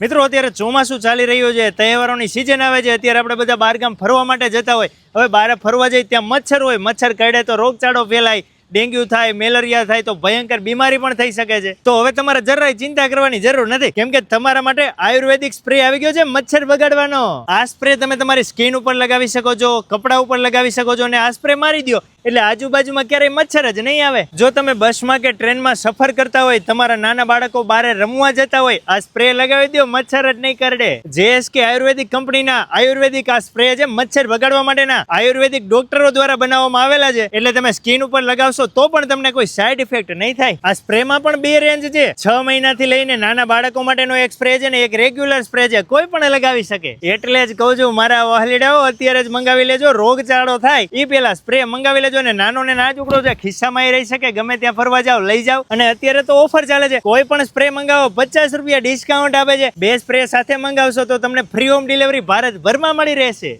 મિત્રો, અત્યારે ચોમાસું ચાલી રહ્યું છે. તહેવારોની સિઝન આવે છે. અત્યારે આપણે બધા બહારગામ ફરવા માટે જતા હોય. હવે બહાર ફરવા જઈએ ત્યાં મચ્છર હોય. મચ્છર કરડે તો રોગચાળો ફેલાય. ડેન્ગ્યુ થાય, મેલેરિયા થાય તો ભયંકર બીમારી પણ થઈ શકે છે. તો હવે તમારે જરાય ચિંતા કરવાની જરૂર નથી. કેમ કે તમારા માટે આયુર્વેદિક સ્પ્રે આવી ગયો છે મચ્છર બગાડવાનો. આ સ્પ્રે તમે તમારી સ્કિન ઉપર લગાવી શકો છો, કપડા ઉપર લગાવી શકો છો અને આ સ્પ્રે મારી દો એટલે આજુબાજુમાં ક્યારેય મચ્છર જ નહીં આવે. જો તમે બસમાં કે ટ્રેનમાં સફર કરતા હોય, તમારા નાના બાળકો બહાર રમવા જતા હોય, આ સ્પ્રે લગાવી દો, મચ્છર જ નહીં કરડે. જેએસકે આયુર્વેદિક કંપનીના આયુર્વેદિક આ સ્પ્રે છે મચ્છર ભગાડવા માટેના. આયુર્વેદિક ડોક્ટરો દ્વારા બનાવવામાં આવેલા છે. એટલે તમે સ્કિન ઉપર લગાવશો તો પણ તમને કોઈ સાઈડ ઇફેક્ટ નહીં થાય. આ સ્પ્રેમાં પણ બે રેન્જ છે. છ મહિનાથી લઈને નાના બાળકો માટેનો એક સ્પ્રે છે ને એક રેગ્યુલર સ્પ્રે છે. કોઈ પણ લગાવી શકે. એટલે જ કહું છું, મારા વહલીડાઓ, અત્યારે જ મંગાવી લેજો. રોગચાળો થાય. એ પેલા સ્પ્રે મંગાવી લેજો. ને નાનો ને ના છોકરો છે ખિસ્સામાં રહી શકે, ગમે ત્યાં ફરવા જાવ લઈ જાવ અને અત્યારે તો ઓફર ચાલે છે, કોઈ પણ સ્પ્રે મંગાવો, પચાસ રૂપિયા ડિસ્કાઉન્ટ આપે છે. બે સ્પ્રે સાથે મંગાવશો તો તમને ફ્રી હોમ ડિલિવરી ભારતભરમાં મળી રહેશે.